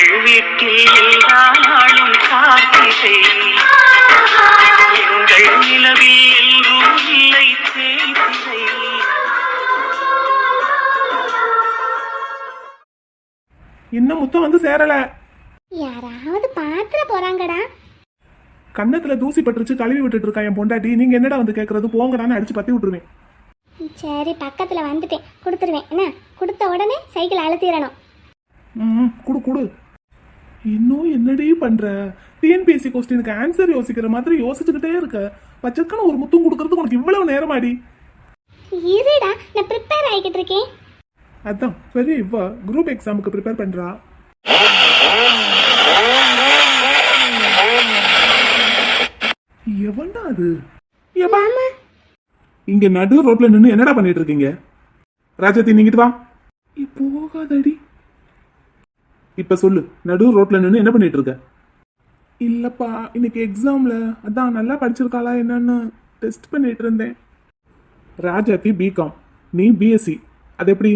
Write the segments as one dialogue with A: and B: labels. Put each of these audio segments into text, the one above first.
A: எங்கள் வீட்டில் எல்லா நாளும் காத்திரை. எங்கள் நிலவில் எல்லோரும் இல்லை தேய்திரை
B: இன்னும் முத்தம் வந்து சேரல.
C: யாராவது பாத்திர போறாங்கடா.
B: கன்னத்துல தூசி பட்டுருச்சு கழுவி விட்டுட்டு இருக்கா என் பொண்டாட்டி? நீங்க என்னடா வந்து கேக்குறது? போங்கடான்னு அடிச்சு பத்தி விட்டுருவேன்.
C: சரி பக்கத்துல வந்துட்டேன். கொடுத்துருவேன். என்ன? கொடுத்த உடனே சைக்கிள் அழுத்திடணும்.
B: ம் குடு குடு. இன்னும் என்னடி பண்ற? டிஎன்பிஎஸ்சி கொஸ்டினுக்கு ஆன்சர் யோசிக்கிற மாதிரி யோசிச்சுக்கிட்டே இருக்க. பச்சைக்கான ஒரு முத்தம் கொடுக்கறதுக்கு உனக்கு இவ்வளவு நேரமாடி.
C: இருடா நான் ப்ரிப்பேர் ஆகிக்கிட்டு இருக்கேன்.
B: அதான் பெரிய இவ குரூப் எக்ஸாமுக்கு ப்ரிப்பேர் பண்றா. எவன்டா அது? இங்க நடு ரோட்ல நின்னு என்னடா பண்ணிட்டு இருக்கீங்க? ராஜாத்தி நீங்கிட்டு வா. இ, போகாதடி இப்ப சொல்லு. நடு ரோட்ல நின்னு என்ன பண்ணிட்டு இருக்க? இல்லப்பா இன்னைக்கு எக்ஸாம்ல அதான் நல்லா படிச்சிருக்காளா என்னன்னு டெஸ்ட் பண்ணிட்டு இருந்தேன். ராஜாத்தி பிகாம் நீ பிஎஸ்சி அது எப்படி?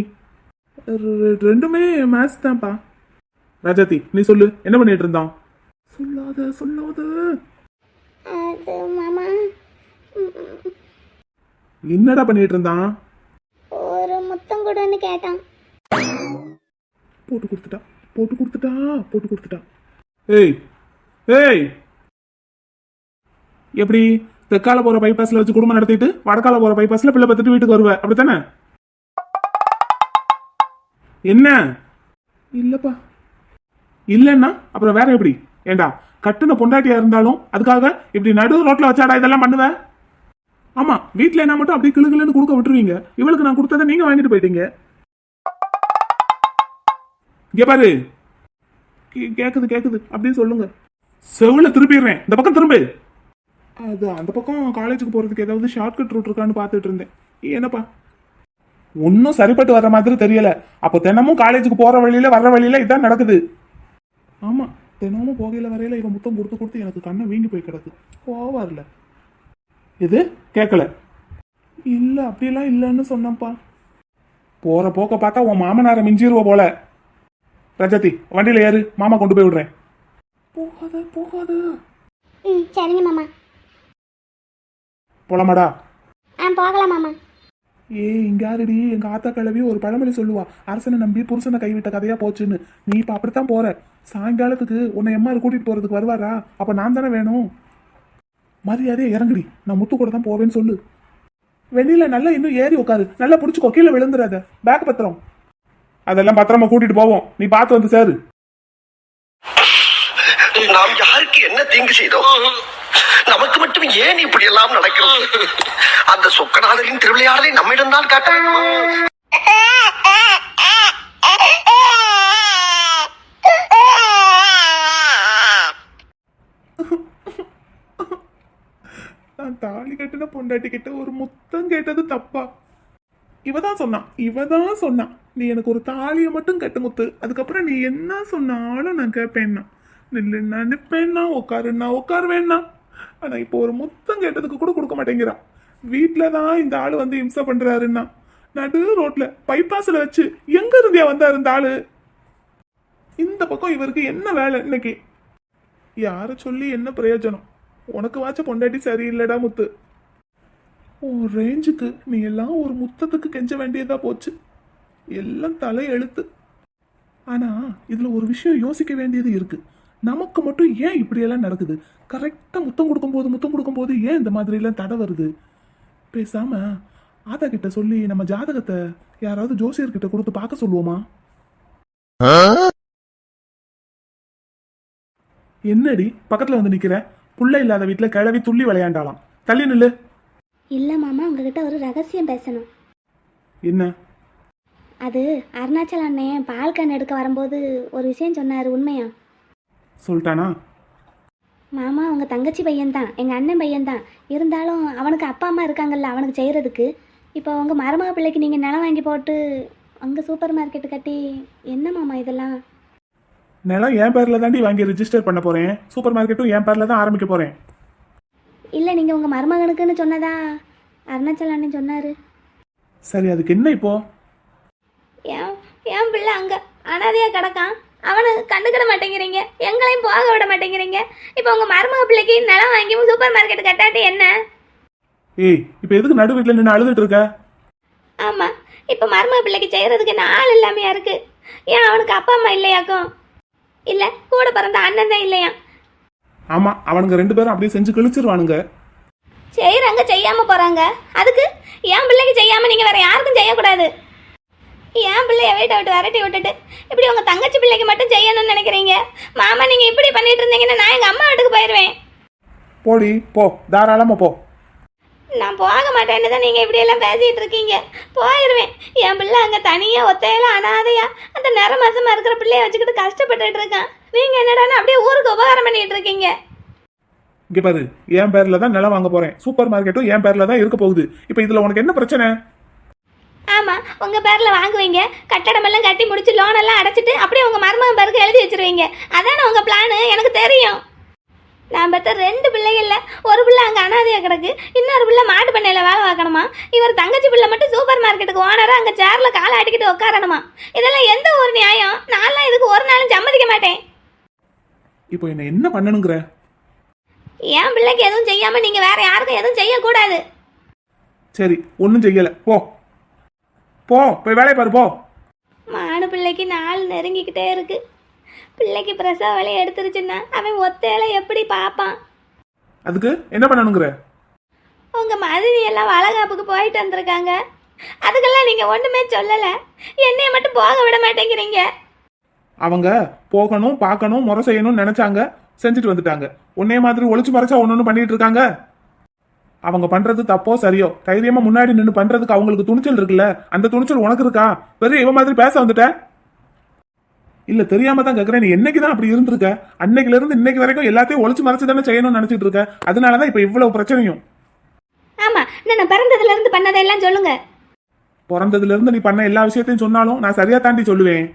B: ரெண்டுமே மேத்ஸ் தான்ப்பா. ராஜாத்தி நீ சொல்லு. என்ன பண்ணிட்டு இருந்தான்? சொல்லாத சொல்லாத. என்னடா பண்ணிட்டு இருந்தான்?
C: ஒரு முத்தம் கொடுன்னு கேட்டான்.
B: போட்டு கொடுத்துட்டா. போட்டு கொடுத்துட்டா போட்டு கொடுத்துட்டா. ஏய் ஏய். எப்படி? தெற்கால போற பைபாஸ்ல வச்சு குடும்பம் நடத்திட்டு வடக்கால போற பைபாஸ்ல பிள்ளை பத்துட்டு வீட்டுக்கு வருவ. அப்படித்தானே? என்ன? இல்லப்பா. இல்லன்னா அப்புறம் வேற எப்படி? ஏண்டா கட்டுன பொண்டாட்டியா இருந்தாலும் அதுக்காக இப்படி நடு ரோட்ல வச்சாடா இதெல்லாம் பண்ணுவ? ஆமா வீட்ல என்ன மட்டும் அப்படியே கிளுகிளுன்னு கொடுக்க விட்டுருவீங்க. இவளுக்கு நான் கொடுத்ததை நீங்க வாங்கிட்டு போயிட்டீங்க. இங்க பாரு. கே- கேக்குது கேக்குது. அப்படின்னு சொல்லுங்க. செவுல திருப்பிடுறேன் இந்த பக்கம் திரும்பு. அது அந்த பக்கம் காலேஜுக்கு போறதுக்கு ஏதாவது ஷார்ட்கட் ரூட் இருக்கான்னு பார்த்துட்டு இருந்தேன். என்னப்பா? ஒன்றும் சரிப்பட்டு வர மாதிரி தெரியல. அப்போ தினமும் காலேஜுக்கு போற வழியில வர்ற வழியில இதான் நடக்குது. ஆமா தினமும் போகையில வரையில இவன் முத்தம் கொடுத்து கொடுத்து எனக்கு கண்ணை வீங்கி போய் கிடக்கு. கோவம் இல்ல இது? கேட்கல இல்ல அப்படியெல்லாம் இல்லைன்னு சொன்னப்பா போற போக்க பார்த்தா உன் மாமனாரை மிஞ்சிருவ போல. ரஜதி வண்டியில ஏறு. மாமா கொண்டு போய் விடுறேன். போகாத போகாத.
C: ம் சரிங்க மாமா.
B: போலாமாடா?
C: ஆ போகலாம் மாமா.
B: ஏய் இங்காருடி எங்க ஆத்தா கிழவி ஒரு பழமொழி சொல்லுவா. அரசனை நம்பி புருஷனை கைவிட்ட கதையா போச்சுன்னு. நீ இப்ப அப்படித்தான் போற. சாயங்காலத்துக்கு உன்னை எம்மாரு கூட்டிட்டு போறதுக்கு வருவாரா? அப்ப நான் தானே வேணும். மரியாதையா இறங்குடி. நான் முத்து கூட தான் போவேன்னு சொல்லு. வெளியில நல்லா இன்னும் ஏறி உட்காரு நல்லா புடிச்சுக்கோ. கீழே விழுந்துடாத பேக் பத்திரம். அதெல்லாம் பத்திரமா கூட்டிட்டு போவோம். நீ பார்த்து வந்து சேரு.
D: நாம் யாருக்கு என்ன தீங்கு செய்தோம்? நமக்கு மட்டும் ஏன் இப்படி எல்லாம் நடக்கிறது? அந்த சொக்கநாதரின் திருவிளையாடலை நம்மிடம்தான் காட்ட வேண்டுமா?
B: நான் தாலி கட்டின பொண்டாட்டி கிட்ட ஒரு முத்தம் கேட்டது தப்பா. இவ தான் சொன்னான். இவ தான் சொன்னான். நீ எனக்கு ஒரு தாலியை மட்டும் கட்டு முத்து அதுக்கப்புறம் நீ என்ன சொன்னாலும் நான் கேட்பேன்னா நில்லுன்னா நிற்பேன்னா உட்காருன்னா உட்காருவேன்னா. ஆனால் இப்போ ஒரு முத்தம் கேட்டதுக்கு கூட கொடுக்க மாட்டேங்கிறான் வீட்டில் தான் இந்த ஆள் வந்து இம்சை பண்ணுறாருன்னா நடு ரோட்டில் பைபாஸில் வச்சு எங்கே இருந்தியா வந்தார் இந்த ஆள்? இந்த பக்கம் இவருக்கு என்ன வேலை இன்னைக்கு? யாரை சொல்லி என்ன பிரயோஜனம்? உனக்கு வாச்ச பொண்டாட்டி சரியில்லைடா முத்து. உன் ரேஞ்சுக்கு நீ எல்லாம் ஒரு முத்தத்துக்கு கெஞ்ச வேண்டியதா போச்சு. எல்லாம் தலை எழுத்து ஆனா இதுல ஒரு விஷயம் யோசிக்க வேண்டியது இருக்கு. நமக்கு மட்டும் ஏன் இப்படியெல்லாம் நடக்குது? கரெக்டா முத்தம் கொடுக்கும்போது முத்தம் கொடுக்கும்போது ஏன் இந்த மாதிரி எல்லாம் தடை வருது? பேசாம ஆதா கிட்ட சொல்லி நம்ம ஜாதகத்தை யாராவது ஜோசியர்கிட்ட கொடுத்து பார்க்க சொல்லுவோமா? என்னடி பக்கத்துல வந்து நிக்கிற? புள்ள இல்லாத வீட்டுல கிளவி துள்ளி விளையாண்டாலாம் தள்ளி நில்லு.
C: இல்லை மாமா உங்ககிட்ட ஒரு ரகசியம் பேசணும்.
B: என்ன?
C: அது அருணாச்சல் அண்ணன் பால் கண் எடுக்க வரும்போது ஒரு விஷயம் சொன்னார் உண்மையா?
B: சொல்லிட்டானா
C: மாமா உங்கள் தங்கச்சி பையன்தான். எங்கள் அண்ணன் பையன்தான். இருந்தாலும் அவனுக்கு அப்பா அம்மா இருக்காங்கல்ல அவனுக்கு செய்கிறதுக்கு இப்போ உங்கள் மருமக பிள்ளைக்கு நீங்கள் நிலம் வாங்கி போட்டு அங்கே சூப்பர் மார்க்கெட்டு கட்டி என்ன மாமா இதெல்லாம்?
B: நிலம் என் பேர்ல தாண்டி வாங்கி ரெஜிஸ்டர் பண்ண போறேன். சூப்பர் மார்க்கெட்டும் என் பேர்ல தான் ஆரம்பிக்க போறேன்.
C: இல்லை நீங்கள் உங்கள் மருமகனுக்குன்னு சொன்னதா அருணாச்சல் அண்ணன் சொன்னார்?
B: சரி அதுக்கு என்ன இப்போ?
C: ஏன் என் பிள்ளை அங்கே அனாதையாக கிடக்கான். அவனை கண்டுக்கிட மாட்டேங்கிறீங்க. எங்களையும் போக விட மாட்டேங்கிறீங்க. இப்போ உங்கள் மருமக பிள்ளைக்கு நிலம் வாங்கி சூப்பர் மார்க்கெட் கட்டாட்டி என்ன?
B: ஏய் இப்போ எதுக்கு நடு வீட்டில் நின்று அழுதுட்டு இருக்க?
C: ஆமாம் இப்போ மருமக பிள்ளைக்கு செய்கிறதுக்கு நாள் இல்லாமையா இருக்கு? ஏன் அவனுக்கு அப்பா அம்மா இல்லையாக்கும் இல்லை கூட பிறந்த அண்ணன் தான் இல்லையா?
B: ஆமா அவனுங்க ரெண்டு பேரும் அப்படியே செஞ்சு கிழிச்சிருவானுங்க.
C: செய்கிறாங்க செய்யாமல் போகிறாங்க அதுக்கு என் பிள்ளைக்கு செய்யாமல் நீங்கள் வேற யாருக்கும் செய்யக்கூடாது. என் பிள்ளைய வீட்டை விட்டு விரட்டி விட்டுட்டு இப்படி உங்கள் தங்கச்சி பிள்ளைக்கு மட்டும் செய்யணும்னு நினைக்கிறீங்க? மாமா நீங்கள் இப்படி பண்ணிட்டு இருந்தீங்கன்னா நான் எங்கள் அம்மா வீட்டுக்கு போயிடுவேன்
B: போடி போ. தாராளமா போ.
C: நான் போக மாட்டேன்னு தான் நீங்கள் இப்படியெல்லாம் பேசிகிட்டு இருக்கீங்க. போயிடுவேன் என் பிள்ளை அங்கே தனியாக ஒத்தையில அனாதையா அந்த நிற மாசமாக இருக்கிற பிள்ளைய வச்சுக்கிட்டு கஷ்டப்பட்டுட்டு இருக்கான். நீங்கள் என்னடான்னு அப்படியே ஊருக்கு உபகாரம் பண்ணிட்டு இருக்கீங்க.
B: இங்க பாரு என் பேர்ல தான் நிலம் வாங்க போறேன். சூப்பர் மார்க்கெட்டும் என் பேர்ல தான் இருக்க போகுது. இப்போ இதுல உனக்கு என்ன பிரச்சனை?
C: ஆமாம் உங்கள் பேரில் வாங்குவீங்க. கட்டடமெல்லாம் கட்டி முடிச்சு லோன் எல்லாம் அடைச்சிட்டு அப்படியே உங்கள் மருமகன் பேருக்கு எழுதி வச்சிருவீங்க. அதானே உங்கள் பிளானு எனக்கு தெரியும். நான் பெற்ற ரெண்டு பிள்ளைகள்ல ஒரு பிள்ளை அங்கே அனாதையாக கிடக்கு. இன்னொரு பிள்ளை மாட்டு பண்ணையில் வேலை பார்க்கணுமா? இவர் தங்கச்சி பிள்ளை மட்டும் சூப்பர் மார்க்கெட்டுக்கு ஓனராக அங்கே சேரில் காலை அடிக்கிட்டு உட்காரணுமா இதெல்லாம் எந்த ஒரு நியாயம்? நான்லாம் இதுக்கு ஒரு நாளும் சம்மதிக்க மாட்டேன்.
B: இப்போ என்ன என்ன பண்ணணுங்கிற?
C: என் பிள்ளைக்கு எதுவும் செய்யாமல் நீங்கள் வேற யாருக்கும் எதுவும் செய்யக்கூடாது.
B: சரி ஒன்றும் செய்யல. போ. போ போய் வேலையை பாரு போ.
C: மாடு பிள்ளைக்கு நாள் நெருங்கிக்கிட்டே இருக்கு. பிள்ளைக்கு பிரசவ வலி எடுத்துருச்சுன்னா அவன் ஒத்தையில எப்படி பார்ப்பான்?
B: அதுக்கு என்ன பண்ணணுங்கிற?
C: உங்க மதினி எல்லாம் வளகாப்புக்கு போயிட்டு வந்திருக்காங்க. அதுக்கெல்லாம் நீங்க ஒண்ணுமே சொல்லல. என்னைய மட்டும் போக விட மாட்டேங்கிறீங்க.
B: அவங்க போகணும் பார்க்கணும் முறை செய்யணும்னு நினைச்சாங்க. செஞ்சுட்டு வந்துட்டாங்க. உன்னே மாதிரி ஒளிச்சு மறைச்சா ஒன்று பண்ணிட்டு இருக்காங்க. அவங்க பண்றது தப்போ சரியோ? தைரியமா முன்னாடி நின்று பண்றதுக்கு அவங்களுக்கு துணிச்சல் இருக்குல்ல? அந்த துணிச்சல் உனக்கு இருக்கா? பெரிய இவ மாதிரி பேச வந்துட்ட? இல்ல தெரியாம தான் கேக்குறேன். நீ என்னைக்கு தான் அப்படி இருந்திருக்க? அன்னைக்குல இருந்து இன்னைக்கு வரைக்கும் எல்லாத்தையும் ஒளிச்சு மறைச்சு தானே செய்யணும்னு நினைச்சிட்டு இருக்க? அதனாலதான் இப்ப இவ்வளவு பிரச்சனையும்.
C: ஆமா நான் பிறந்ததுல இருந்து பண்ணதெல்லாம் சொல்லுங்க.
B: பிறந்ததுல இருந்து நீ பண்ண எல்லா விஷயத்தையும் சொன்னாலும் நான் சரியா தாண்டி சொல்லுவேன்.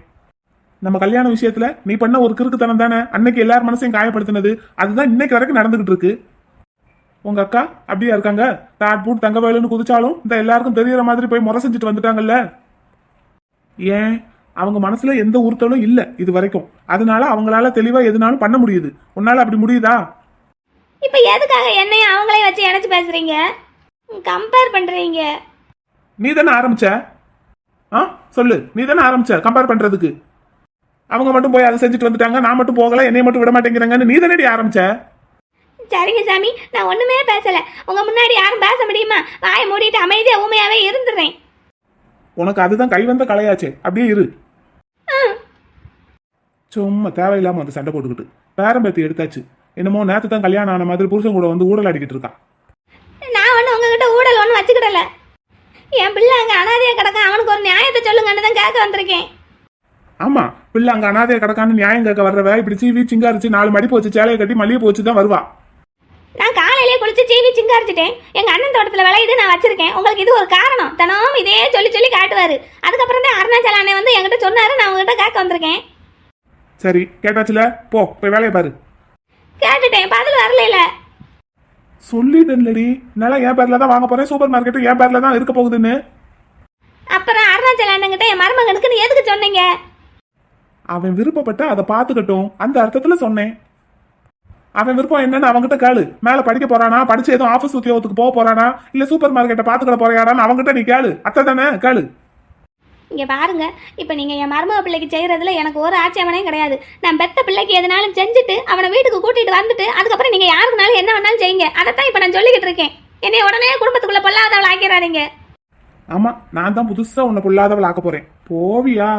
B: நம்ம கல்யாண விஷயத்துல நீ பண்ண ஒரு கிறுக்குத்தனம் தானே? அன்னைக்கு எல்லார் மனசையும் காயப்படுத்தினது. அதுதான் இன்னைக்கு வரைக்கும் நடந்துகிட்டு இருக்கு. உங்க அக்கா அப்படியா இருக்காங்க? தாட் பூட் தங்க வயலுன்னு குதிச்சாலும் இந்த எல்லாருக்கும் தெரியற மாதிரி போய் முறை செஞ்சுட்டு வந்துட்டாங்கல்ல? ஏன்? அவங்க மனசுல எந்த உறுத்தலும் இல்ல இது வரைக்கும் அதனால அவங்களால தெளிவா எதுனாலும் பண்ண முடியுது. உன்னால அப்படி முடியுதா?
C: இப்ப எதுக்காக என்னையும் அவங்களையும் வச்சு இணைச்சு பேசுறீங்க? கம்பேர் பண்றீங்க.
B: நீ தானே ஆரம்பிச்ச? ஆ? சொல்லு. நீ தானே ஆரம்பிச்ச கம்பேர் பண்றதுக்கு? அவங்க மட்டும் போய் அதை செஞ்சுட்டு வந்துட்டாங்க நான் மட்டும் போகல என்னைய மட்டும் விட மாட்டேங்கிறாங்கன்னு நீ தானடி ஆரம்பிச்ச?
C: சரிங்க சாமி நான் ஒண்ணுமே பேசல. உங்க முன்னாடி யாரும் பேச முடியுமா? வாயை மூடிட்டு அமைதியா ஊமையாவே இருந்துடுறேன்.
B: உனக்கு அதுதான் கை வந்த கலையாச்சே. அப்படியே இரு. சும்மா தேவையில்லாம வந்து சண்டை போட்டுக்கிட்டு. பேரம்பேத்தி எடுத்தாச்சு. என்னமோ நேத்து தான் கல்யாணம் ஆன மாதிரி புருஷன் கூட வந்து ஊடல் அடிக்கிட்டு இருக்கான்
C: நான் ஒன்றும் உங்ககிட்ட ஊழல் ஒன்றும் வச்சுக்கிடல. என் பிள்ளை அங்கே அனாதையா கிடக்க அவனுக்கு ஒரு நியாயத்தை சொல்லுங்கன்னு தான் கேட்க வந்திருக்கேன்.
B: ஆமா பிள்ளை அங்க அனாதைய கிடக்கான்னு நியாயம் கேட்க வர்றவ இப்படி சீவி சிங்காரிச்சு நாலு மடி போச்சு சேலையை கட்டி மல்லிகை போச்சு தான் வருவா.
C: நான் காலையிலேயே குளிச்சு சீவி சிங்காரிச்சிட்டேன் எங்கள் அண்ணன் தோட்டத்தில் விளையுது நான் வச்சிருக்கேன். உங்களுக்கு இது ஒரு காரணம். தினமும் இதே சொல்லி சொல்லி காட்டுவார். அதுக்கப்புறம் தான் அருணாச்சல அண்ணன் வந்து என்கிட்ட சொன்னாரு நான் உங்ககிட்ட கேட்க வந்திருக்கேன்.
B: சரி கேட்டாச்சுல? போ போய் வேலையை பாரு.
C: கேட்டுட்டேன் பதில் வரல
B: சொல்லிட்டேன்லடி. நிலம் என் பேர்ல தான் வாங்க போறேன். சூப்பர் மார்க்கெட்டு என் பேர்ல தான் இருக்க போகுதுன்னு.
C: அப்புறம் அருணாச்சல அண்ணன்கிட்ட என் மருமகனுக்குன்னு எதுக்கு சொன்னீங்க?
B: அவன் விருப்பப்பட்டு அதை பார்த்துக்கட்டும். அந்த அர்த்தத்துல சொன்னேன். அவன் விருப்பம் என்னன்னு அவன்கிட்ட கேளு. மேல படிக்க போறானா? படிச்சு எதுவும் ஆபீஸ் உத்தியோகத்துக்கு போக போறானா? இல்ல சூப்பர் மார்க்கெட்டை பாத்துக்கிட போறியாடான்னு அவன்கிட்ட நீ கேளு. அத்தை தானே? கேளு.
C: இங்கே பாருங்க. இப்போ நீங்கள் என் மருமக பிள்ளைக்கு செய்கிறதுல எனக்கு ஒரு ஆட்சேபனையும் கிடையாது. நான் பெத்த பிள்ளைக்கு எதுனாலும் செஞ்சுட்டு அவனை வீட்டுக்கு கூட்டிட்டு வந்துட்டு அதுக்கப்புறம் நீங்கள் யாருக்குனாலும் என்ன வேணாலும் செய்யுங்க. அதைத்தான் இப்போ நான் சொல்லிக்கிட்டு இருக்கேன். என்னை உடனே குடும்பத்துக்குள்ளே பொல்லாதவள் ஆக்கிறாதீங்க.
B: ஆமா நான் தான் புதுசா உன்னை பொல்லாதவள் ஆக்க போறேன். போவியா?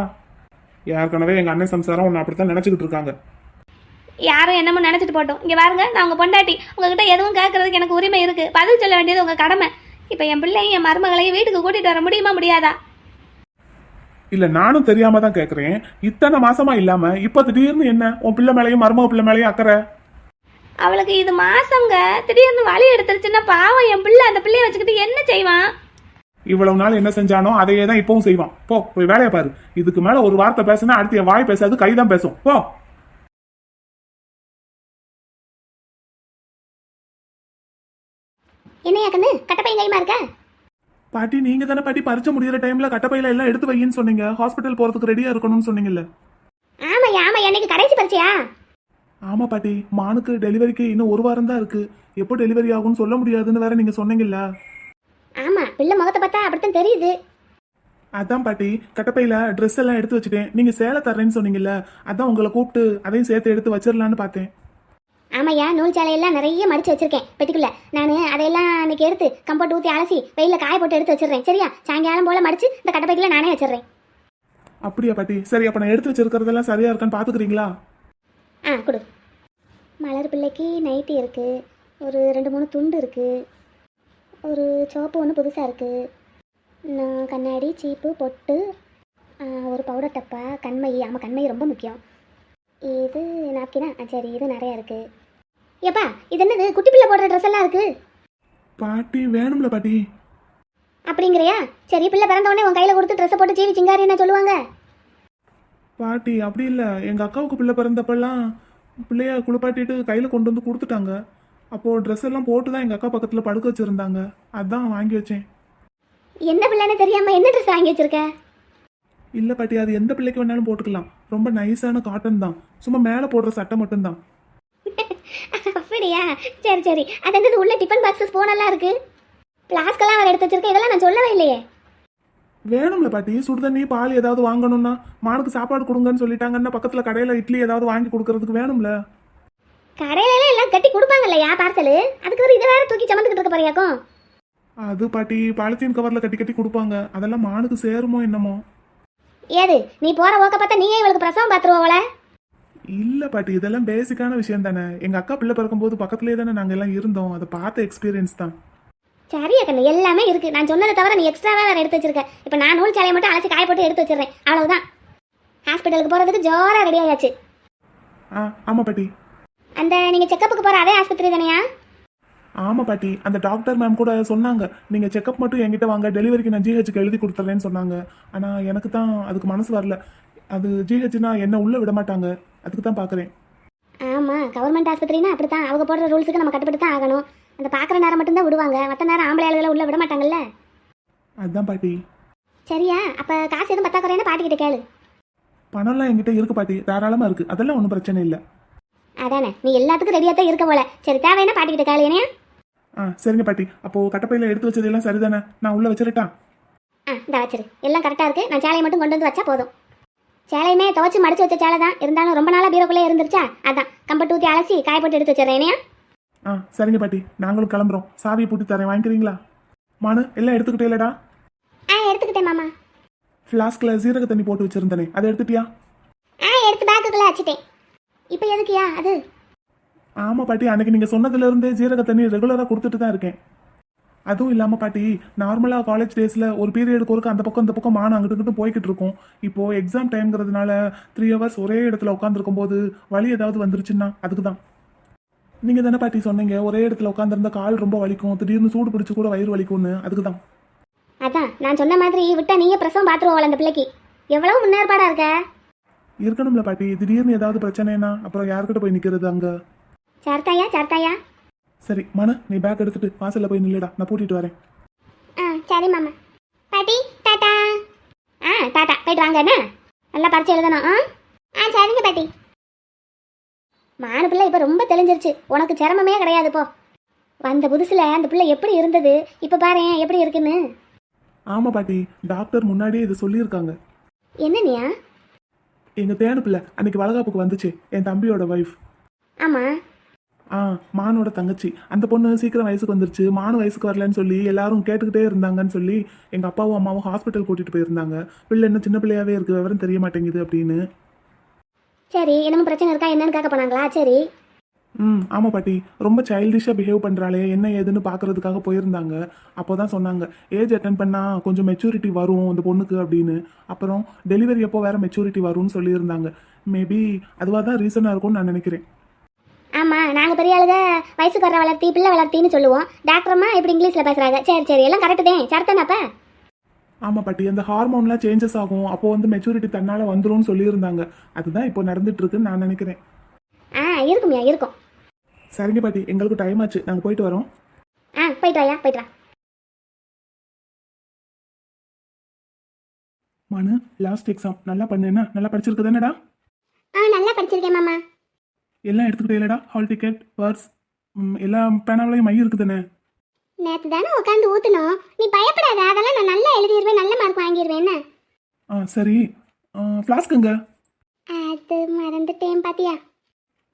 B: ஏற்கனவே எங்க அண்ணன் சம்சாரம் உன்னை அப்படித்தான் நினைச்சுக்கிட்டு இருக்காங்க.
C: யாரும் என்னமோ நினச்சிட்டு போட்டோம். இங்கே பாருங்க நான் உங்கள் பொண்டாட்டி. உங்ககிட்ட எதுவும் கேட்கறதுக்கு எனக்கு உரிமை இருக்குது பதில் சொல்ல வேண்டியது உங்கள் கடமை. இப்போ என் பிள்ளையும் என் மருமகளையும் வீட்டுக்கு கூட்டிகிட்டு வர முடியுமா முடியாதா?
B: இல்ல நானும் தெரியாம தான் கேக்குறேன். இத்தனை மாசமா இல்லாம இப்ப திடீர்னு என்ன? உன் பிள்ளை மேலையும் மருமக பிள்ளை மேலையும் அக்கறை?
C: அவளுக்கு இது மாசங்க. திடீர்னு வலி எடுத்துருச்சுன்னா பாவம் என் பிள்ளை அந்த பிள்ளைய வச்சுக்கிட்டு என்ன செய்வான்?
B: இவ்வளவு நாள் என்ன செஞ்சானோ அதையே தான் இப்பவும் செய்வான். போ போய் வேலையை பாரு. இதுக்கு மேல ஒரு வார்த்தை பேசினா அடுத்து வாய் பேசாது கை தான் பேசும். போ.
C: என்னையா கண்ணு? கட்டப்பையன் கைமா இருக்க?
B: பாட்டி நீங்க தானே பாட்டி பரிச்சை முடியிற டைம்ல கட்டப்பையில எல்லாம் எடுத்து வையின்னு சொன்னீங்க. ஹாஸ்பிட்டல் போறதுக்கு ரெடியா இருக்கணும்னு சொன்னீங்கல்ல.
E: ஆமாய்யா ஆமாய்யா. இன்னைக்கு கடைசி பரிச்சையா?
B: ஆமா பாட்டி மானுக்கு டெலிவரிக்கு இன்னும் ஒரு வாரம் தான் இருக்கு. எப்போ டெலிவரி ஆகும்னு சொல்ல முடியாதுன்னு வேற நீங்க சொன்னீங்கல்ல.
E: ஆமா பிள்ளை முகத்தை பார்த்தா அப்படித்தான் தெரியுது.
B: அதான் பாட்டி கட்டப்பையில ட்ரெஸ் எல்லாம் எடுத்து வச்சுட்டேன். நீங்க சேலை தர்றேன்னு சொன்னீங்கல்ல அதான் உங்களை கூப்பிட்டு அதையும் சேர்த்து எடுத்து வச்சிடலான்னு பார்த்தேன்.
E: ஆமாய்யா நூல் சேலையெல்லாம் நிறைய மடிச்சு வச்சிருக்கேன் பெட்டிக்குள்ள. நான் அதையெல்லாம் இன்னைக்கு எடுத்து கம்போர்ட் ஊற்றி அலசி வெயில காய போட்டு எடுத்து வச்சிடுறேன். சரியா? சாயங்காலம் போல மடிச்சு இந்த கட்டப்பைக்குள்ள நானே வச்சிடுறேன்.
B: அப்படியா பாட்டி? சரி அப்ப நான் எடுத்து வச்சிருக்கிறதெல்லாம் சரியா இருக்கான்னு பாத்துக்கிறீங்களா?
E: ஆ கொடு. மலர் பிள்ளைக்கு நைட்டி இருக்குது ஒரு ரெண்டு மூணு துண்டு இருக்குது ஒரு சோப்பு ஒன்று புதுசாக இருக்குது நான் கண்ணாடி சீப்பு பொட்டு ஒரு பவுடர் டப்பா கண்மை ஆமாம் கண்மை ரொம்ப முக்கியம். இது நாப்கினா? சரி இது நிறையா இருக்குது ஏப்பா இது என்னது? குட்டி பிள்ளை போடுற ட்ரெஸ் எல்லாம் இருக்குது
B: பாட்டி வேணும்ல பாட்டி.
E: அப்படிங்கிறியா? சரி பிள்ளை பிறந்த உடனே உன் கையில் கொடுத்து ட்ரெஸ்ஸை போட்டு ஜீவி சிங்காரி என்ன சொல்லுவாங்க?
B: பாட்டி அப்படி இல்ல. எங்க அக்காவுக்கு பிள்ளை பிறந்தப்பெல்லாம் பிள்ளைய குளிப்பாட்டிட்டு கையில கொண்டு வந்து கொடுத்துட்டாங்க. அப்போ ட்ரெஸ் எல்லாம் போட்டு தான் எங்க அக்கா பக்கத்துல படுக்க வச்சிருந்தாங்க. அதான் வாங்கி வச்சேன்.
E: என்ன பிள்ளைன்னு தெரியாமல் என்ன ட்ரெஸ் வாங்கி வச்சிருக்க?
B: இல்ல பாட்டி அது எந்த பிள்ளைக்கு வேணாலும் போட்டுக்கலாம். ரொம்ப நைஸான காட்டன் தான். சும்மா மேல போடுற சட்டை மட்டும்தான்.
E: அப்படியா? சரி சரி. அது உள்ள டிஃபன் பாக்ஸ் ஸ்பூன் எல்லாம் இருக்கு? பிளாஸ்கெல்லாம் அவர் எடுத்து வச்சிருக்க இதெல்லாம் நான் சொல்லவே இல்லையே.
B: வேணும்ல பாட்டி. சுடுதண்ணி பால் ஏதாவது வாங்கணும்னா மானுக்கு சாப்பாடு கொடுங்கன்னு சொல்லிட்டாங்கன்னா பக்கத்துல கடையில இட்லி ஏதாவது வாங்கி கொடுக்கறதுக்கு வேணும்ல?
E: கடையில எல்லாம் கட்டி கொடுப்பாங்க இல்லையா பார்சல் அதுக்கு ஒரு இதை வேற தூக்கி சமந்துக்கிட்டு இருக்க போறியாக்கும்?
B: அது பாட்டி பாலித்தீன் கவர்ல கட்டி கட்டி கொடுப்பாங்க. அதெல்லாம் மானுக்கு சேருமோ என்னமோ?
E: ஏது நீ போற ஓக்க பார்த்தா நீயே இவளுக்கு பிரசவம் பாத்துருவோல
B: இல்ல பாட்டி இதெல்லாம் பேசிக்கான விஷயம் தானே. எங்க அக்கா பிள்ளை பிறக்கும்போது பக்கத்துலயே தானே நாங்க எல்லாம் இருந்தோம். அதை பார்த்த எக்ஸ்பீரியன்ஸ் தான்.
E: சரியா கண்ணு எல்லாமே இருக்கு. நான் சொன்னதை தவிர நீ எக்ஸ்ட்ராவா வேற எடுத்து வச்சிருக்க. இப்போ நான் நூல் சாலையை மட்டும் அலசி காய போட்டு எடுத்து வச்சிடுறேன். அவ்வளவுதான். ஹாஸ்பிட்டலுக்கு போறதுக்கு ஜோரா ரெடி ஆயாச்சு.
B: ஆ ஆமா பாட்டி.
E: அந்த நீங்க செக்கப்புக்கு போற அதே ஆஸ்பத்திரி தானையா?
B: ஆமா பாட்டி. அந்த டாக்டர் மேம் கூட சொன்னாங்க நீங்க செக்கப் மட்டும் என்கிட்ட வாங்க. டெலிவரிக்கு நான் ஜிஹெச்சுக்கு எழுதி கொடுத்துறேன்னு சொன்னாங்க. ஆனா எனக்கு தான் அதுக்கு மனசு வரல. அது ஜிஹெச்னா என்ன உள்ள விட மாட்டாங்க. அதுக்கு தான் பாக்குறேன்.
E: ஆமா கவர்மெண்ட் ஆஸ்பத்திரினா அப்படித்தான். அவங்க போடுற ரூல்ஸுக்கு நம்ம கட்டுப்பட்டு தான் ஆகணும். அந்த பார்க்குற நேரம் மட்டும்தான் விடுவாங்க. மற்ற நேரம் ஆம்பளை ஆளுகளை உள்ள விட மாட்டாங்கல்ல?
B: அதுதான் பாட்டி.
E: சரியா? அப்ப காசு எதுவும் பத்தாக்குறைன்னு பாட்டிக்கிட்ட கேளு.
B: பணம்லாம் என்கிட்ட இருக்கு பாட்டி. தாராளமா இருக்கு. அதெல்லாம் ஒன்றும் பிரச்சனை இல்லை.
E: அதானே? நீ எல்லாத்துக்கும் ரெடியாக தான் இருக்க போல. சரி தேவைன்னா பாட்டிக்கிட்ட கேளு ஏனையா
B: ஆ சரிங்க பாட்டி. அப்போ கட்டப்பையில எடுத்து வச்சதெல்லாம் சரிதானே? நான் உள்ள வச்சிரட்டா
E: ஆ இந்த வச்சிரு. எல்லாம் கரெக்டாக இருக்கு. நான் சேலையை மட்டும் கொண்டு வந்து வச்சா போதும். சேலையுமே துவச்சி மடிச்சு வச்ச சேலை தான். இருந்தாலும் ரொம்ப நாளாக பீரோக்குள்ளே இருந்துருச்சா? அதான் கம்பட்டு ஊற்றி அலசி காய போட்டு எடுத்து வச்சிடுறேன் ஏனையா
B: ஆ சரிங்க பாட்டி. நாங்களும் கிளம்புறோம். சாவியை பூட்டி தரேன். வாங்கிக்கிறீங்களா? மானு எல்லாம் எடுத்துக்கிட்டே இல்லடா.
E: ஆ எடுத்துக்கிட்டேன் மாமா.
B: ஃப்ளாஸ்கில் சீரக தண்ணி போட்டு வச்சிருந்தேனே. அதை எடுத்துட்டியா?
E: ஆ எடுத்து பேக்குக்குள்ளே வச்சுட்டேன். இப்போ எதுக்குயா அது?
B: ஆமா பாட்டி அன்னைக்கு நீங்க சொன்னதுல இருந்தே ஜீரக தண்ணி ரெகுலரா கொடுத்துட்டு தான் இருக்கேன். அதுவும் இல்லாம பாட்டி நார்மலா காலேஜ் டேஸ்ல ஒரு பீரியடுக்கு ஒருக்க அந்த பக்கம் இந்த பக்கம் மானம் அங்கிட்டு இங்கிட்டு போய்கிட்டு இருக்கும். இப்போ எக்ஸாம் டைம்ங்கிறதுனால த்ரீ ஹவர்ஸ் ஒரே இடத்துல உட்காந்துருக்கும் போது வலி ஏதாவது வந்துருச்சுன்னா அதுக்கு தான் நீங்க தானே பாட்டி சொன்னீங்க ஒரே இடத்துல உட்காந்துருந்தா கால் ரொம்ப வலிக்கும் திடீர்னு சூடு பிடிச்சு கூட வயிறு வலிக்கும்னு அதுக்கு தான்
E: அதான் நான் சொன்ன மாதிரி விட்டா நீயே பிரசவம் பார்த்துருவோம் அந்த பிள்ளைக்கு. எவ்வளவு முன்னேற்பாடா இருக்க?
B: இருக்கணும்ல பாட்டி திடீர்னு ஏதாவது பிரச்சனைனா அப்புறம் யார்கிட்ட போய் நிக்கிறது அங்க?
E: சர்த்தாயா சர்த்தாயா?
B: சரி மனு நீ பேக் எடுத்துட்டு வாசல்ல போய் நில்லுடா. நான் பூட்டிட்டு வரேன்.
E: ஆ சரி மாமா. பாட்டி டாட்டா ஆ டாட்டா போயிட்டு வாங்க என்ன? நல்லா பரிச்சு எழுதணும் ஆ? ஆ சரிங்க பாட்டி. மானு பிள்ளை இப்போ ரொம்ப தெளிஞ்சிருச்சு. உனக்கு சிரமமே கிடையாது போ. வந்த புதுசில் அந்த பிள்ளை எப்படி இருந்தது? இப்போ பாரு எப்படி இருக்குன்னு.
B: ஆமா பாட்டி. டாக்டர் முன்னாடியே இதை சொல்லியிருக்காங்க.
E: என்னனியா
B: எங்க தேனு பிள்ளை அன்னைக்கு வளகாப்புக்கு வந்துச்சு. என் தம்பியோட ஒய்ஃப்
E: ஆமாம்
B: ஆ மானோட தங்கச்சி. அந்த பொண்ணு சீக்கிரம் வயசுக்கு வந்துருச்சு. மானு வயசுக்கு வரலன்னு சொல்லி எல்லாரும் கேட்டுக்கிட்டே இருந்தாங்கன்னு சொல்லி எங்க அப்பாவும் அம்மாவும் ஹாஸ்பிட்டல் கூட்டிட்டு போயிருந்தாங்க. பிள்ளை இன்னும் சின்ன பிள்ளையாவே இருக்கு. விவரம் தெரிய மாட்டேங்குது அப்படின்னு.
E: சரி என்னமோ பிரச்சனை இருக்கா? என்னன்னு கேட்க போனாங்களா? சரி.
B: ம் ஆமா பாட்டி. ரொம்ப சைல்டிஷா பிஹேவ் பண்றாளே. என்ன ஏதுன்னு பாக்குறதுக்காக போயிருந்தாங்க. அப்போதான் சொன்னாங்க ஏஜ் அட்டன் பண்ணா கொஞ்சம் மெச்சூரிட்டி வரும் இந்த பொண்ணுக்கு அப்படின்னு. அப்புறம் டெலிவரி அப்போ வேற மெச்சூரிட்டி வரும்னு சொல்லியிருந்தாங்க. மேபி அதுவாக தான் ரீசனாக இருக்கும்னு நான் நினைக்கிறேன்.
E: ஆமாம் நாங்கள் பெரிய ஆளுக வயசுக்கு வர வளர்த்தி பிள்ளை வளர்த்தின்னு சொல்லுவோம். டாக்டர்மா இப்படி இங்கிலீஷில் பேசுகிறாங்க சரி சரி எல்லாம் கரெக்டு தான். சரத்தானப்ப
B: ஆமா பாட்டி அந்த ஹார்மோன்லாம் சேஞ்சஸ் ஆகும். அப்போ வந்து மெச்சூரிட்டி தன்னால வந்துரும்னு சொல்லியிருந்தாங்க. அதுதான் இப்போ நடந்துட்டு இருக்குன்னு நான் நினைக்கிறேன்.
E: ஆ இருக்கும்யா இருக்கும்.
B: சரிங்க பாட்டி எங்களுக்கு டைம் ஆச்சு. நாங்கள் போயிட்டு வரோம்.
E: ஆ போயிட்டு வாயா போயிட்டு வா.
B: மனு லாஸ்ட் எக்ஸாம் நல்லா பண்ணுன்னா நல்லா படிச்சிருக்கு தானடா
E: வந்திருக்கேன் மாமா.
B: எல்லாம் எடுத்துக்கிட்டே ஹால் டிக்கெட் பர்ஸ் எல்லா பேனாவிலையும் மை இருக்குதானே?
E: நேற்று தானே உட்காந்து ஊற்றணும் நீ பயப்படாத அதெல்லாம் நான் நல்லா எழுதிடுவேன் நல்ல மார்க் வாங்கிடுவேன்
B: ஆ சரி. ஃப்ளாஸ்க்குங்க
E: அது மறந்துட்டேன் பாத்தியா?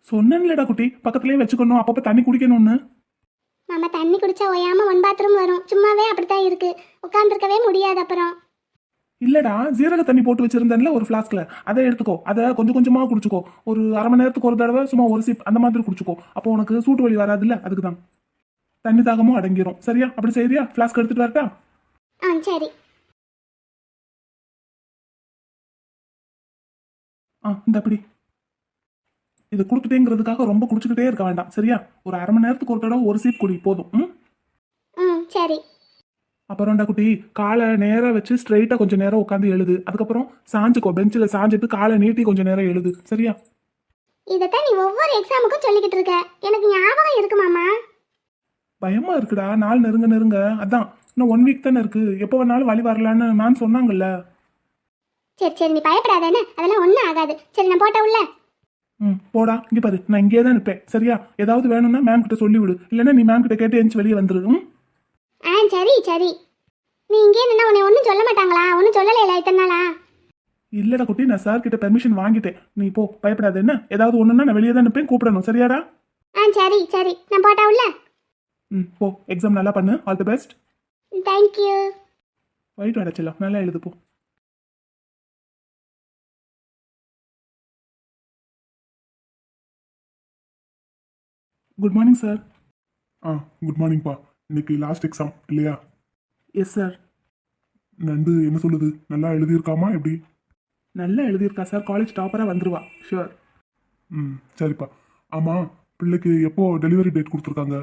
B: சொன்னேன்லடா குட்டி. பக்கத்துலேயே வச்சுக்கணும். அப்பப்போ தண்ணி குடிக்கணும்னு.
E: மாமா தண்ணி குடிச்சா ஒய்யாம ஒன் பாத்ரூம் வரும். சும்மாவே அப்படித்தான் இருக்கு. உட்காந்துருக்கவே முடியாது அப்புறம்.
B: இல்லடா ஜீரக தண்ணி போட்டு வச்சிருந்தேன்ல ஒரு ஃப்ளாஸ்க்ல அதை எடுத்துக்கோ. அதை கொஞ்சம் கொஞ்சமா குடிச்சுக்கோ. ஒரு அரை மணி நேரத்துக்கு ஒரு தடவை சும்மா ஒரு சிப் அந்த மாதிரி குடிச்சுக்கோ. அப்போ உனக்கு சூட்டு வலி வராதுல்ல? அதுக்கு தான் தண்ணி தாகமும் அடங்கிரும். சரியா? அப்படி சரியா ஃப்ளாஸ்க் எடுத்துட்டு வரட்டா?
E: ஆ சரி.
B: ஆ இந்த அப்படி இதை கொடுத்துட்டேங்கிறதுக்காக ரொம்ப குடிச்சுக்கிட்டே இருக்க வேண்டாம். சரியா? ஒரு அரை மணி நேரத்துக்கு ஒரு தடவை ஒரு சீப் குடி. போதும். ம்?
E: ம் சரி.
B: அப்புறம்டா குட்டி காலை நேரா வச்சு ஸ்ட்ரைட்டாக கொஞ்சம் நேரம் உட்காந்து எழுது. அதுக்கப்புறம் சாஞ்சுக்கோ பெஞ்சில் சாஞ்சிட்டு காலை நீட்டி கொஞ்சம் நேரம் எழுது. சரியா?
E: இதைத்தான் நீ ஒவ்வொரு எக்ஸாமுக்கும் சொல்லிக்கிட்டு இருக்க. எனக்கு ஞாபகம் இருக்கு மாமா.
B: பயமா இருக்குடா. நாள் நெருங்க நெருங்க. அதான் இன்னும் ஒன் வீக் தானே இருக்கு. எப்போ வேணாலும் வழி வரலான்னு மேம் சொன்னாங்கல்ல.
E: சரி சரி நீ பயப்படாத என்ன அதெல்லாம் ஒன்றும் ஆகாது. சரி நான் போட்ட உள்ள.
B: ம் போடா. இங்கே பாரு நான் இங்கேயே தான் நிற்பேன் சரியா? ஏதாவது வேணும்னா மேம் கிட்ட சொல்லி விடு இல்லைன்னா நீ மேம் கிட்ட கேட்டு எந்திச்சு வெளியே வந்துரு. ம்?
E: ஆ சரி சரி. நீ இங்கே நின்னா உன்னை ஒன்றும் சொல்ல மாட்டாங்களா? ஒன்றும் சொல்லலைல இத்தனை நாளா?
B: இல்லடா குட்டி நான் சார் கிட்ட பெர்மிஷன் வாங்கிட்டேன். நீ போ பயப்படாத என்ன? ஏதாவது ஒண்ணுன்னா நான் வெளியே தான் நிற்பேன் கூப்பிடணும் சரியாடா?
E: ஆ சரி சரி. நான் போட்டா உள்ள?
B: ம் போ. எக்ஸாம் நல்லா பண்ணு. ஆல் தி பெஸ்ட்
E: தேங்க்யூ
B: போயிட்டு வாடா செல்லம் நல்லா எழுது போ. குட் மார்னிங் சார்
F: ஆ குட் மார்னிங்ப்பா இன்னைக்கு லாஸ்ட் எக்ஸாம் இல்லையா?
B: எஸ் சார்
F: நண்டு என்ன சொல்லுது? நல்லா எழுதியிருக்காமா எப்படி?
B: நல்லா எழுதியிருக்கா சார் காலேஜ் டாப்பராக வந்துருவா. ஷுவர்
F: ம் சரிப்பா. ஆமாம் பிள்ளைக்கு எப்போ டெலிவரி டேட் கொடுத்துருக்காங்க?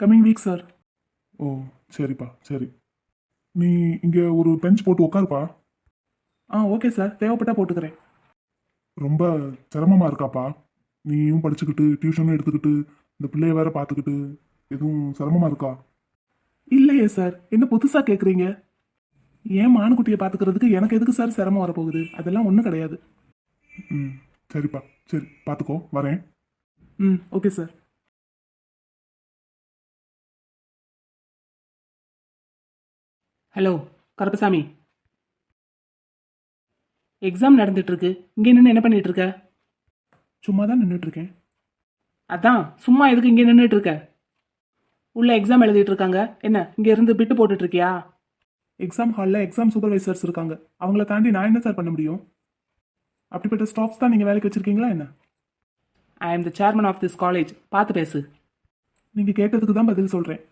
B: கம்மிங் வீக் சார்
F: ஓ சரிப்பா சரி. நீ இங்கே ஒரு பெஞ்ச் போட்டு உட்காருப்பா
B: ஆ ஓகே சார் தேவைப்பட்டா போட்டுக்கிறேன்.
F: ரொம்ப சிரமமாக இருக்காப்பா. நீயும் படிச்சுக்கிட்டு டியூஷனும் எடுத்துக்கிட்டு இந்த பிள்ளைய வேற பார்த்துக்கிட்டு. எதுவும் சிரமமாக இருக்கா?
B: இல்லையே சார். என்ன புதுசாக கேட்குறீங்க ஏன் மானுக்குட்டியை பார்த்துக்கிறதுக்கு எனக்கு எதுக்கு சார் சிரமம் வரப்போகுது? அதெல்லாம் ஒன்றும் கிடையாது.
F: ம் சரிப்பா. சரி பார்த்துக்கோ. வரேன்.
B: ம் okay sir.
G: Hello Karuppasamy. Exam நடந்துட்டு இருக்கு இங்கே நின்று என்ன பண்ணிட்டு இருக்க
B: சும்மா தான் நின்றுட்டு இருக்கேன்
G: அதான் சும்மா எதுக்கு இங்கே நின்றுட்டு இருக்க உள்ள எக்ஸாம் எழுதிட்டு இருக்காங்க என்ன இங்க இருந்து பிட்டு போட்டுட்டு இருக்கியா
B: எக்ஸாம் ஹாலில் எக்ஸாம் சூப்பர்வைசர்ஸ் இருக்காங்க. அவங்கள தாண்டி நான் என்ன சார் பண்ண முடியும்? அப்படிப்பட்ட ஸ்டாஃப்ஸ் தான் நீங்கள் வேலைக்கு வச்சிருக்கீங்களா என்ன?
G: I am the chairman of this college பார்த்து பேசு.
B: நீங்கள் கேட்டதுக்கு தான் பதில் சொல்கிறேன்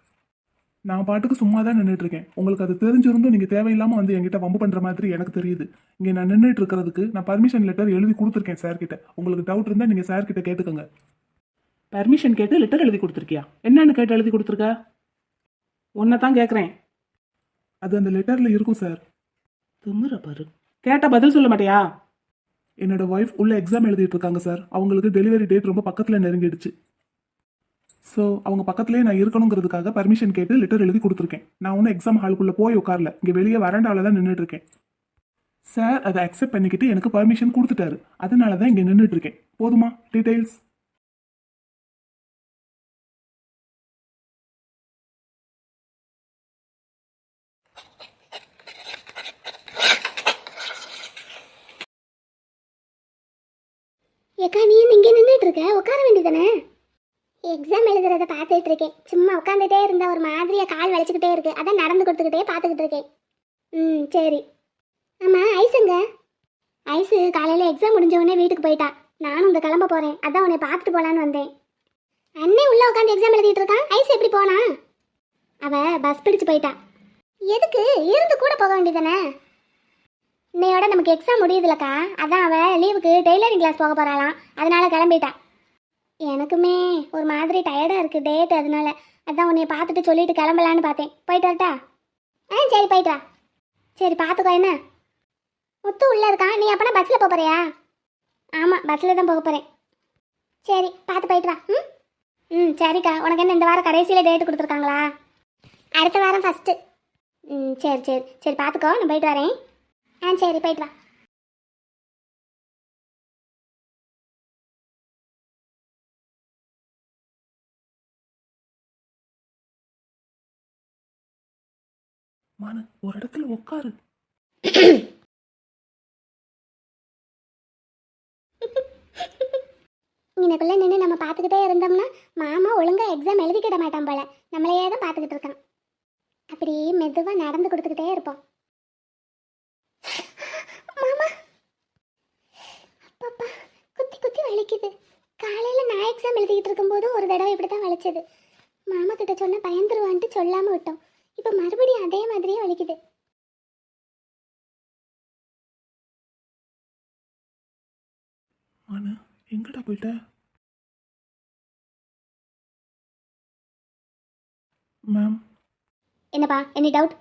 B: நான் பாட்டுக்கு சும்மா தான் நின்றுட்டு இருக்கேன் உங்களுக்கு அது தெரிஞ்சிருந்தும் நீங்கள் தேவையில்லாமல் வந்து என்கிட்ட வம்பு பண்ணுற மாதிரி எனக்கு தெரியுது. இங்கே நான் நின்றுட்டு இருக்கிறதுக்கு நான் பர்மிஷன் லெட்டர் எழுதி கொடுத்துருக்கேன் சார் கிட்ட. உங்களுக்கு டவுட் இருந்தால் நீங்கள் சார் கிட்ட கேட்டுக்கோங்க.
G: பர்மிஷன் கேட்டு லெட்டர் எழுதி கொடுத்துருக்கியா? என்னன்னு கேட்டு எழுதி கொடுத்துருக்க? உன்னை தான் கேட்குறேன்
B: அது அந்த லெட்டரில் இருக்கும் சார்
G: திமிர பாரு. கேட்டா பதில் சொல்ல மாட்டியா?
B: என்னோட ஒய்ஃப் உள்ள எக்ஸாம் எழுதிட்டு இருக்காங்க சார் அவங்களுக்கு டெலிவரி டேட் ரொம்ப பக்கத்தில் நெருங்கிடுச்சு. ஸோ அவங்க பக்கத்துலேயே நான் இருக்கணுங்கிறதுக்காக பர்மிஷன் கேட்டு லெட்டர் எழுதி கொடுத்துருக்கேன். நான் ஒன்றும் எக்ஸாம் ஹாலுக்குள்ளே போய் உட்காரல. இங்கே வெளியே வராண்டாவில் தான் நின்றுட்டு இருக்கேன். சார் அதை அக்செப்ட் பண்ணிக்கிட்டு எனக்கு பர்மிஷன் கொடுத்துட்டாரு. அதனால தான் இங்கே நின்றுட்டு இருக்கேன். போதுமா? டீடைல்ஸ்
E: ஏக்கா நீ இங்கே நின்றுட்டு இருக்க. உட்கார வேண்டியதானே எக்ஸாம் எழுதுறத பார்த்துட்டு இருக்கேன். சும்மா உட்காந்துட்டே இருந்தா ஒரு மாதிரியா கால் வலிச்சுக்கிட்டே இருக்கு. அதான் நடந்து கொடுத்துக்கிட்டே பார்த்துக்கிட்டு இருக்கேன். ம் சரி. ஆமாம் ஐஸுங்க ஐஸு காலையில் எக்ஸாம் முடிஞ்ச உடனே வீட்டுக்கு போயிட்டா. நானும் இந்த கிளம்ப போகிறேன் அதான் உன்னை பார்த்துட்டு போகலான்னு வந்தேன். அண்ணே உள்ளே உட்காந்து எக்ஸாம் எழுதிட்டு இருக்கான். ஐஸ் எப்படி போனா? அவ பஸ் பிடிச்சு போயிட்டா. எதுக்கு? இருந்து கூட போக வேண்டியதானே இன்னையோட நமக்கு எக்ஸாம் முடியுதுலக்கா. அதான் அவள் லீவுக்கு டெய்லரிங் கிளாஸ் போக போகிறாளாம் அதனால கிளம்பிட்டா. எனக்குமே ஒரு மாதிரி டயர்டாக இருக்குது டேட் அதனால. அதான் உன்னை பார்த்துட்டு சொல்லிட்டு கிளம்பலான்னு பார்த்தேன். போயிட்டு வரட்டா? ஆ சரி போயிட்டு வா. சரி பார்த்துக்கோ என்ன? முத்து உள்ளே இருக்கான் நீ அப்பனா பஸ்ஸில் போக போறியா? ஆமாம் பஸ்ஸில் தான் போக போகிறேன் சரி பார்த்து போயிட்டு வா. ம்? ம் சரிக்கா. உனக்கு என்ன இந்த வாரம் கடைசியில் டேட் கொடுத்துருக்காங்களா? அடுத்த வாரம் ஃபஸ்ட்டு ம் சரி சரி. சரி பார்த்துக்கோ. நான் போயிட்டு வரேன். ஆ சரி போயிட்டு வா.
B: மானு ஒரு இடத்துல உட்காரு
E: இனக்குள்ள நின்று நம்ம பார்த்துக்கிட்டே இருந்தோம்னா மாமா ஒழுங்காக எக்ஸாம் எழுதிக்கிட மாட்டான் போல. நம்மளையே தான் பார்த்துக்கிட்டு இருக்கான். அப்படியே மெதுவாக நடந்து கொடுத்துக்கிட்டே இருப்போம். குத்தி வலிக்குது. காலையில் நான் எக்ஸாம் எழுதிக்கிட்டு இருக்கும்போது ஒரு தடவை இப்படி தான் வலிச்சது. மாமா கிட்ட சொன்ன பயந்துருவான்ட்டு சொல்லாமல் விட்டோம். இப்போ மறுபடியும் அதே மாதிரியே வலிக்குது.
B: மனு எங்கடா போயிட்ட? மேம்
E: என்னப்பா எனி டவுட்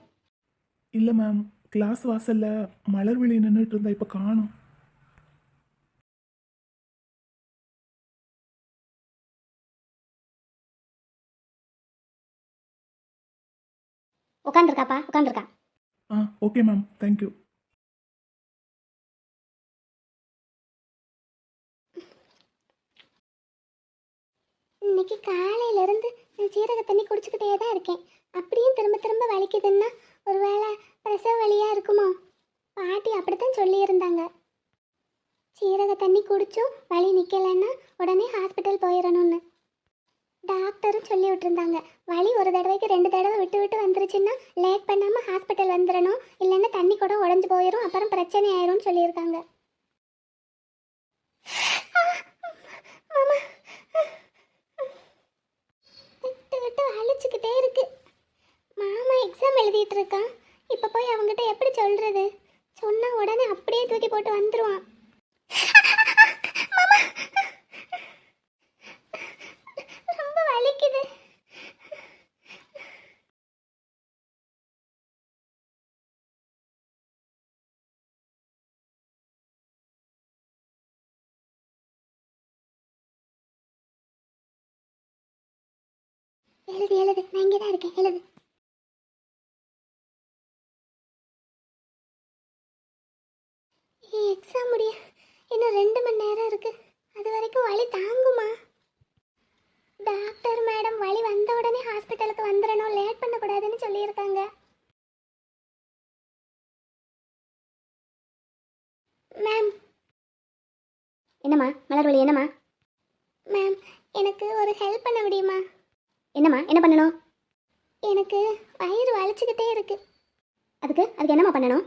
B: இல்லை மேம் கிளாஸ் வாசல்ல மலர்விழி நின்றுட்டு இருந்தா இப்போ காணும்.
E: உட்காந்துருக்காப்பா உட்காந்துருக்கா
B: ஆ ஓகே மேம் தேங்க்யூ
E: இன்னைக்கு காலையில இருந்து நான் சீரக தண்ணி குடிச்சுக்கிட்டே தான் இருக்கேன். அப்படியும் திரும்ப திரும்ப வலிக்குதுன்னா ஒருவேளை பிரசவ வலியா இருக்குமோ? பாட்டி அப்படித்தான் சொல்லியிருந்தாங்க. சீரக தண்ணி குடிச்சும் வலி நிற்கலைன்னா உடனே ஹாஸ்பிட்டல் போயிடணும்னு. டாக்டரும் சொல்லி விட்டுருந்தாங்க. வலி ஒரு தடவைக்கு ரெண்டு தடவை விட்டு விட்டு வந்துருச்சுன்னா லேட் பண்ணாமல் ஹாஸ்பிட்டல் வந்துடணும். இல்லைன்னா தண்ணி கூட உடஞ்சி போயிடும் அப்புறம் பிரச்சனை ஆயிரும்னு சொல்லியிருக்காங்க. விட்டு விட்டு அழிச்சுக்கிட்டே இருக்கு. மாமா எக்ஸாம் எழுதிட்டு இருக்கான். இப்போ போய் அவங்ககிட்ட எப்படி சொல்றது? சொன்னா உடனே அப்படியே தூக்கி போட்டு வந்துருவான். மாமா ரொம்ப வலிக்குது. எழுது எழுது. நான் இங்கே தான் இருக்கேன். எழுது. எக்ஸாம் முடிய இன்னும் ரெண்டு மணி நேரம் இருக்கு. அது வரைக்கும் வழி தாங்குமா? டாக்டர் மேடம் வலி வந்த உடனே ஹாஸ்பிட்டலுக்கு வந்துடணும் லேட் பண்ணக்கூடாதுன்னு சொல்லியிருக்காங்க. மேம் என்னம்மா? மலர்வழி என்னம்மா? மேம் எனக்கு ஒரு ஹெல்ப் பண்ண முடியுமா? என்னம்மா? என்ன பண்ணணும்? எனக்கு வயிறு வலிச்சுக்கிட்டே இருக்கு. அதுக்கு? அதுக்கு என்னம்மா பண்ணணும்?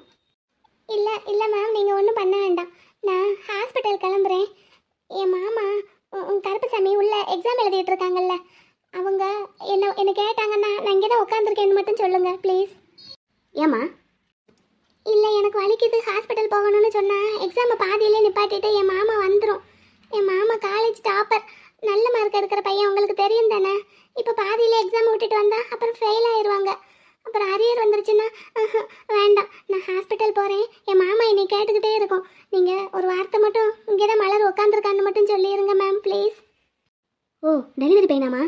E: இல்லை இல்லை மேம் நீங்கள் ஒன்றும் பண்ண வேண்டாம். நான் ஹாஸ்பிட்டல் கிளம்புறேன். என் மாமா கருப்பசாமி உள்ள எக்ஸாம் எழுதிட்டு இருக்காங்கல்ல அவங்க என்ன என்ன கேட்டாங்கன்னா நான் இங்கே தான் உட்காந்துருக்கேன்னு மட்டும் சொல்லுங்கள் ப்ளீஸ் ஏம்மா? இல்லை எனக்கு வலிக்குது ஹாஸ்பிட்டல் போகணும்னு சொன்னால் எக்ஸாமை பாதியிலே நிப்பாட்டிட்டு என் மாமா வந்துடும் என் மாமா காலேஜ் டாப்பர் நல்ல மார்க் எடுக்கிற பையன் உங்களுக்கு தெரியும் தானே? இப்போ பாதியிலே எக்ஸாம் விட்டுட்டு வந்தால் அப்புறம் ஃபெயில் ஆயிடுவாங்க அப்புறம் அரியர் வந்துருச்சுன்னா ஆஹா, வேண்டாம். நான் ஹாஸ்பிட்டல் போகிறேன் என் மாமா என்னை கேட்டுக்கிட்டே இருக்கும். நீங்கள் ஒரு வார்த்தை மட்டும் இங்கே தான் மலர் உட்காந்துருக்கான்னு மட்டும் சொல்லிடுங்க மேம் ப்ளீஸ் ஓ டெலிவரி பெயினாமா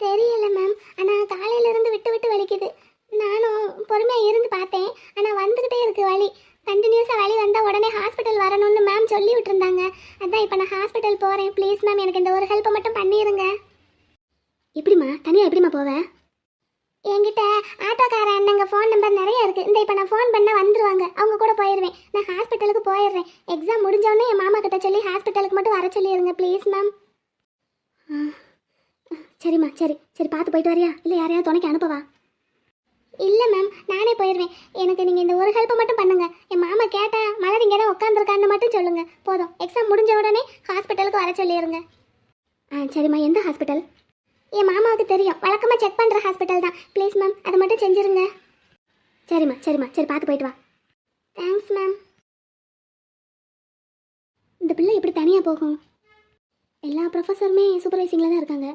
E: தெரியல மேம் ஆனால் காலையிலேருந்து விட்டு விட்டு வலிக்குது. நானும் பொறுமையாக இருந்து பார்த்தேன். ஆனால் வந்துக்கிட்டே இருக்குது வலி. கண்டினியூஸாக வலி வந்தால் உடனே ஹாஸ்பிட்டல் வரணும்னு மேம் சொல்லி விட்டுருந்தாங்க. அதான் இப்போ நான் ஹாஸ்பிட்டல் போகிறேன் ப்ளீஸ் மேம் எனக்கு இந்த ஒரு ஹெல்ப்பை மட்டும் பண்ணிடுங்க எப்படிம்மா? தனியாக எப்படிம்மா போவேன் என்கிட்ட ஆட்டோக்கார அண்ணங்க ஃபோன் நம்பர் நிறைய இருக்குது இந்த இப்போ நான் ஃபோன் பண்ணால் வந்துருவாங்க. அவங்க கூட போயிடுவேன் நான் ஹாஸ்பிட்டலுக்கு போயிடுறேன். எக்ஸாம் முடிஞ்சோடனே என் மாமா கிட்ட சொல்லி ஹாஸ்பிட்டலுக்கு மட்டும் வர சொல்லிடுங்க ப்ளீஸ் மேம் சரிம்மா சரி. சரி பார்த்து போயிட்டு வரியா? இல்லை யாரையாவது துணைக்கு அனுப்பவா? இல்லை மேம் நானே போயிடுவேன் எனக்கு நீங்கள் இந்த ஒரு ஹெல்ப்பை மட்டும் பண்ணுங்கள் என் மாமா கேட்டால் மலர் இங்கே தான் உட்காந்துருக்கான்னு மட்டும் சொல்லுங்கள் போதும். எக்ஸாம் முடிஞ்ச உடனே ஹாஸ்பிட்டலுக்கு வர சொல்லிடுங்க ஆ சரிம்மா. எந்த ஹாஸ்பிட்டல் என் மாமாவுக்கு தெரியும். வழக்கமாக செக் பண்ணுற ஹாஸ்பிட்டல் தான். ப்ளீஸ் மேம் அதை மட்டும் செஞ்சுருங்க. சரிம்மா சரிம்மா சரி பார்த்து போயிட்டு வா. தேங்க்ஸ் மேம் இந்த பிள்ளை எப்படி தனியாக போகும்? எல்லா ப்ரொஃபஸருமே சூப்பர்வைசிங்கில் தான் இருக்காங்க.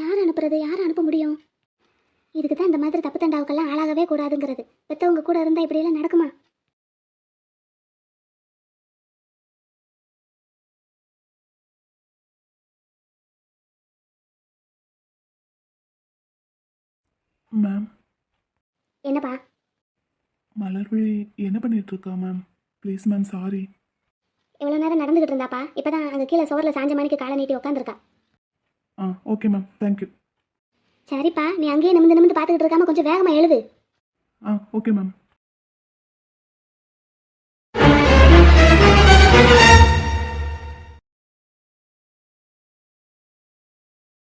E: யார் அனுப்புறது யார் அனுப்ப முடியும்? இதுக்கு தான் இந்த மாதிரி தப்பு தண்டாவுக்கெல்லாம் ஆளாகவே கூடாதுங்கிறது. பெற்றவங்க கூட இருந்தால் இப்படியெல்லாம் நடக்குமா?
B: மேம்
E: என்னப்பா?
B: மலர்விழி என்ன பண்ணிட்டு இருக்கா மேம் ப்ளீஸ் மேம் சாரி
E: இவ்வளோ நேரம் நடந்துகிட்டு இருந்தாப்பா. இப்போ தான் அங்கே கீழே சோரில் சாஞ்ச மணிக்கு காலை நீட்டி உட்காந்துருக்கா
B: ஆ ஓகே மேம் தேங்க்யூ
E: சரிப்பா நீ அங்கேயே நிமிந்து நிமிந்து பார்த்துக்கிட்டு இருக்காம கொஞ்சம் வேகமாக எழுது.
B: ஆ ஓகே மேம்